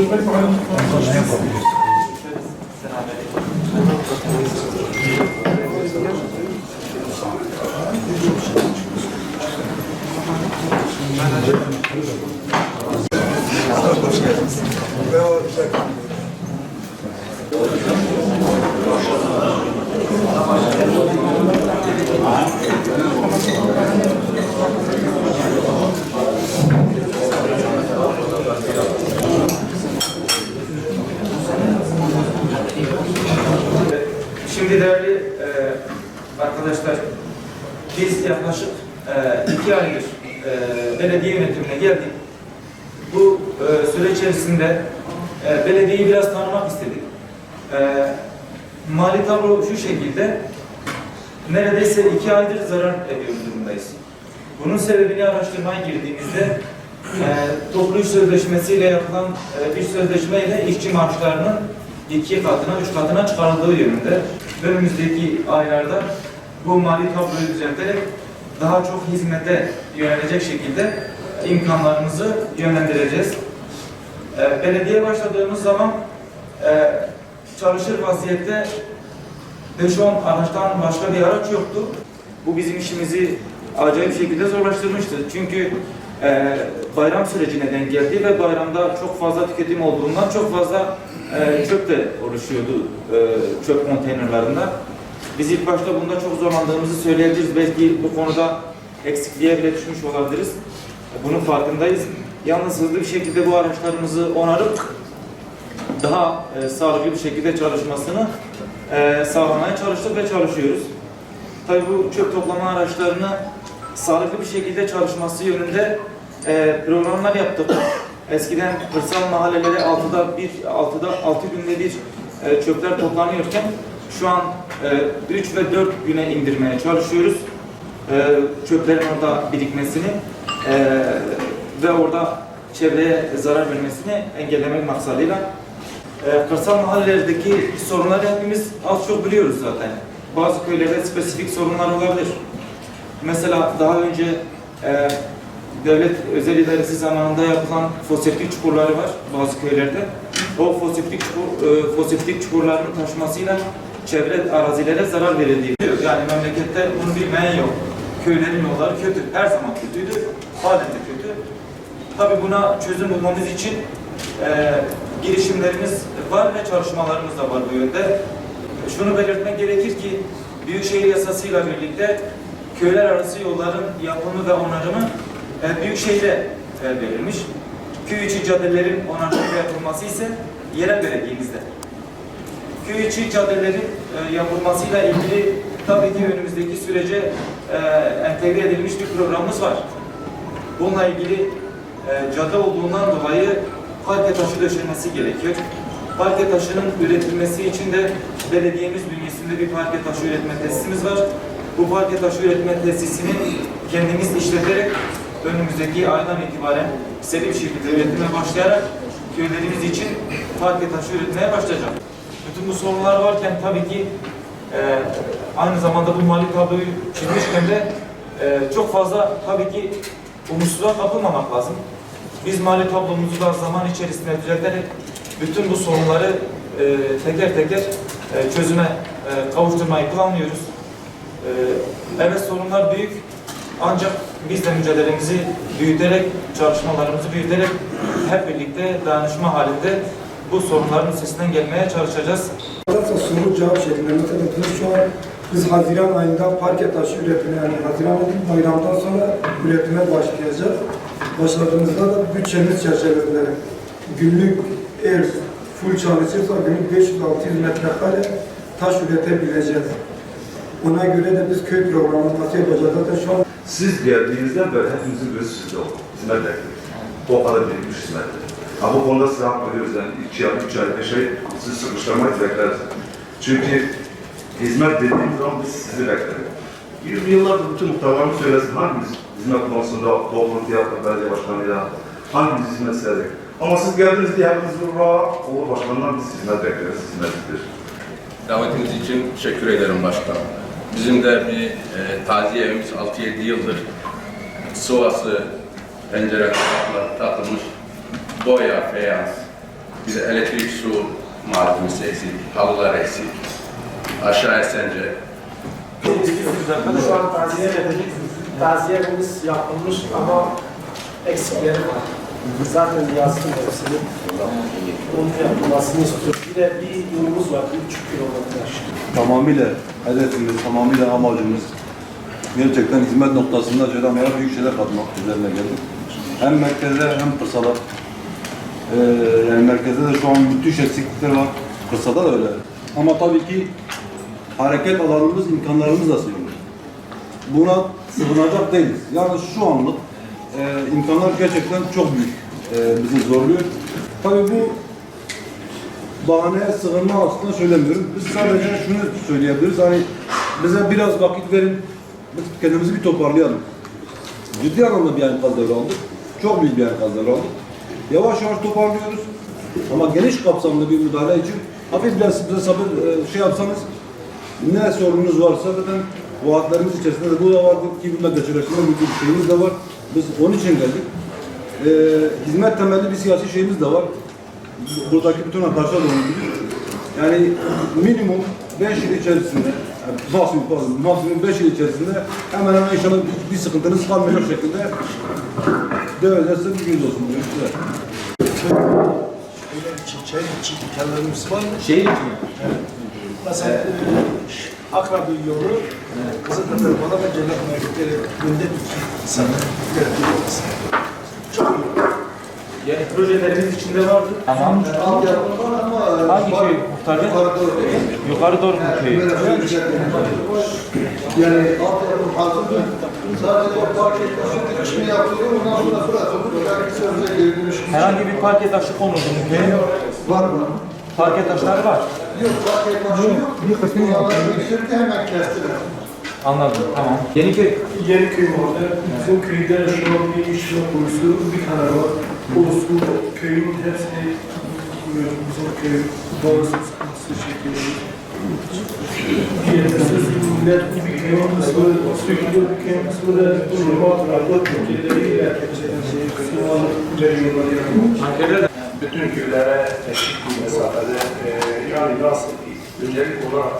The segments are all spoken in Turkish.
Hoş geldiniz. Merhaba. Şimdi değerli e, arkadaşlar, biz yaklaşık e, iki aydır e, belediye yönetimine geldik. Bu e, süre içerisinde e, belediyeyi biraz tanımak istedik. E, mali tablo şu şekilde, neredeyse iki aydır zarar ediyoruz durumdayız. Bunun sebebini araştırmaya girdiğimizde e, toplu iş sözleşmesiyle yapılan e, bir sözleşmeyle işçi maaşlarının iki katına, üç katına çıkarıldığı yönünde. Önümüzdeki aylarda bu mali tabloyu düzelterek daha çok hizmete yönelecek şekilde imkanlarımızı yönlendireceğiz. E, belediye başladığımız zaman e, çalışır vaziyette 5-10 araçtan başka bir araç yoktu. Bu bizim işimizi acayip şekilde zorlaştırmıştı. Çünkü e, bayram sürecine denk geldi ve bayramda çok fazla tüketim olduğundan çok fazla e, çöp de oluşuyordu e, çöp konteynerlarında. Biz ilk başta bunda çok zorlandığımızı söyleyebiliriz. Belki bu konuda eksikliğe bile düşmüş olabiliriz. Bunun farkındayız. Yalnız hızlı bir şekilde bu araçlarımızı onarıp daha e, sağlıklı bir şekilde çalışmasını e, sağlamaya çalıştık ve çalışıyoruz. Tabii bu çöp toplama araçlarını sağlıklı bir şekilde çalışması yönünde e, programlar yaptık. Eskiden kırsal mahallelere 6'da bir 6'da 6 günde bir e, çöpler toplanıyorken şu an 3 ve 4 güne indirmeye çalışıyoruz. E, çöplerin orada birikmesini e, ve orada çevreye zarar vermesini engellemek maksadıyla e, kırsal mahallelerdeki sorunları hepimiz az çok biliyoruz zaten. Bazı köylerde spesifik sorunlar olabilir. Mesela daha önce e, devlet özel idaresi zamanında yapılan foseptik çukurları var bazı köylerde. O foseptik, çukur, e, foseptik çukurlarının taşmasıyla çevre arazilere zarar verildiği. Yani memlekette bunu bilmeyen yok. Köylerin yolları kötü. Her zaman kötüydü. Halen de kötü. Tabii buna çözüm bulmamız için e, girişimlerimiz var ve çalışmalarımız da var bu yönde. Şunu belirtmek gerekir ki Büyükşehir Yasası'yla birlikte köyler arası yolların yapımı ve onarımı e, Büyükşehir'e e, verilmiş. Köy içi caddelerin onarımı ve yapılması ise yerel belediyemizde. Köy içi caddelerin e, yapılmasıyla ilgili tabii ki önümüzdeki sürece e, entegre edilmiş bir programımız var. Bununla ilgili e, cadde olduğundan dolayı parke taşı döşenmesi gerekiyor. Parke taşının üretilmesi için de belediyemiz bünyesinde bir parke taşı üretme tesisimiz var. Bu parke taşı üretme tesisini kendimiz işleterek önümüzdeki aydan itibaren seri bir şekilde üretime başlayarak köylerimiz için parke taşı üretmeye başlayacak. Bütün bu sorunlar varken tabii ki e, aynı zamanda bu mali tabloyu çizmişken de e, çok fazla tabii ki umutsuzluğa kapılmamak lazım. Biz mali tablomuzu da zaman içerisinde düzelterek bütün bu sorunları e, teker teker e, çözüme e, kavuşturmayı planlıyoruz. E, evet sorunlar büyük ancak biz de mücadelemizi büyüterek, çalışmalarımızı büyüterek hep birlikte dayanışma halinde bu sorunların üstesinden gelmeye çalışacağız. Mesela soru cevap şeklinde mesela biz şu an biz Haziran ayında parke taşı üretimi yani Haziran bayramdan sonra üretime başlayacağız. Başladığımızda da bütçemiz çerçevesinde günlük eğer full çalışırsa günlük 500-600 metrekare taş üretebileceğiz. Ona göre de biz köy programlaması yapacağız. Zaten şu an Siz geldiğinizden beri hepimizin gözü sizde oldu. Hizmet bekliyoruz. O kadar birikmiş hizmet. Ama bu konuda size hak veriyoruz yani. İki ay, üç ay, beş ay sizi sıkıştırmayız bekleriz. Çünkü hizmet dediğimiz zaman biz sizi bekleriz. Yüz yıllardır bütün muhtarlarımız söylesin hangimiz hizmet konusunda toplantı yaptık belediye başkanıyla, hangimiz hizmet istedik. Ama siz geldiniz diye hepimiz burada olur başkanından biz hizmet bekleriz, hizmet istiyoruz. Davetiniz için teşekkür ederim başkanım. Bizim de bir e, taziye evimiz 6-7 yıldır sıvası, pencere kapakları takılmış, boya, feyans, Bir de elektrik, su malzemesi eksik, halılar eksik. Aşağı Esence. Şu an taziye edeceksiniz. Taziyemiz yapılmış ama eksikleri var. Zaten yazdım hepsini. Onun yapılmasını istiyoruz. Bir de bir yolumuz var, bir buçuk kilometre tamamıyla hedefimiz, tamamıyla amacımız gerçekten hizmet noktasında Cedame'ye büyük şeyler katmak üzerine geldik. Hem merkeze hem kırsala. Ee, yani merkezde de şu an müthiş eksiklikler var. Kırsada da öyle. Ama tabii ki hareket alanımız, imkanlarımız da sınırlı. Buna sığınacak değiliz. Yani şu anlık e, imkanlar gerçekten çok büyük. E, bizi zorluyor. Tabii bu bahaneye sığınma aslında söylemiyorum. Biz sadece şunu söyleyebiliriz. Hani bize biraz vakit verin. Kendimizi bir toparlayalım. Ciddi anlamda bir enkaz devraldık. Çok büyük bir enkaz devraldık. Yavaş yavaş toparlıyoruz. Ama geniş kapsamlı bir müdahale için hafif biraz bize sabır e, şey yapsanız ne sorununuz varsa zaten vaatlerimiz içerisinde de bu da vardı ki bunda geçireçinde bir şeyimiz de var. Biz onun için geldik. E, hizmet temelli bir siyasi şeyimiz de var buradaki bütün arkadaşlar da onu bilir. Yani minimum 5 yıl içerisinde, yani maksimum, pardon, maksimum 5 yıl içerisinde hemen hemen inşallah bir, bir sıkıntınız kalmayacak şekilde devletlerse bir gün olsun diyor. Güzel. Öyle için, çay için imkanlarımız var mı? Şehir için mi? Mesela e, Akrabi yolu, Kızıltepe bana ve Cennet Mevlütleri günde iki sana görebiliyoruz. Çok iyi. Yani projelerimiz içinde vardı. Tamam. Hangi köy muhtar bey? Yukarı doğru mu köy? Yani altyapı hazırdır. Sadece o park etmesi işini yapılıyor. Ondan sonra. Belki sözde geri dönüşüm Herhangi bir parke taşı konuldu mu köye? var mı? Parke taşları var. Yok etmesi yok. Bir kısmı yalanları gösterdi hemen kestiler. Anladım. Tamam. Yeniköy. Yeniköy orada, bizim köyde şu an bir işlem konusu bir tane var. Ulusu köyün hepsini bizim köy bağımsız sıkıntısı çekiyor. Yetersiz millet bir köyün kısmı bir köyün kısmı da durma, tarafta Türkiye'de veriyorlar yani. bütün köylere eşit bir mesafede e, yani nasıl öncelik olarak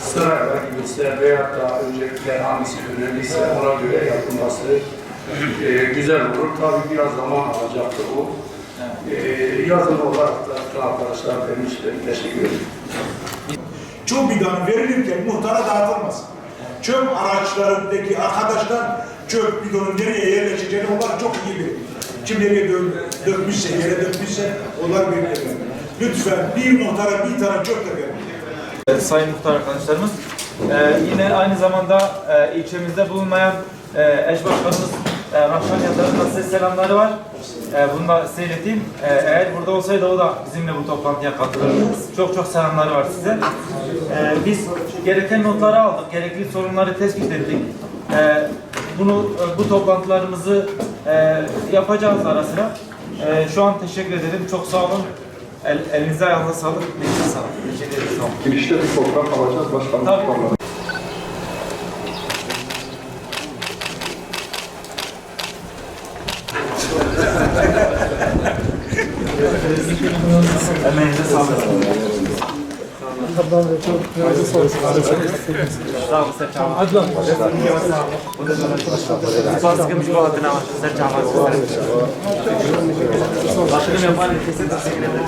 sırayla gitse veya da öncelikler hangisi önemliyse ona göre yapılması e, güzel olur. Tabii biraz zaman alacaktır bu. E, yazılı olarak da arkadaşlar demişler. Teşekkür ederim. çöp bidonu verilirken muhtara dağıtılmaz. Çöp araçlarındaki arkadaşlar çöp bidonun nereye yerleşeceğini onlar çok iyi bilir. Kim nereye dö dökmüşse, yere dökmüşse onlar bilirler. Lütfen bir muhtara bir tane çöp de verin. Ee, Sayın Muhtar arkadaşlarımız. Ee, yine aynı zamanda e, ilçemizde bulunmayan e, eş başkanımız e, Rahşan Yazar'ın da size selamları var. E, bunu da size. E, eğer burada olsaydı o da bizimle bu toplantıya katılırdı. Çok çok selamları var size. E, biz gereken notları aldık, gerekli sorunları tespit ettik. E, bunu e, bu toplantılarımızı e, yapacağız ara sıra. E, şu an teşekkür ederim. Çok sağ olun. El, elinize ayağınıza sağlık. Elinize sağlık. Teşekkür ederim. Girişte bir fotoğraf alacağız. Başkanım. Tabii. Emeğinize sağlık. Sağ olun Serçe abi. Hadi lan. Bazı sıkıntı bu adına var. Serçe abi. Başkanım yapan herkese teşekkür ederim.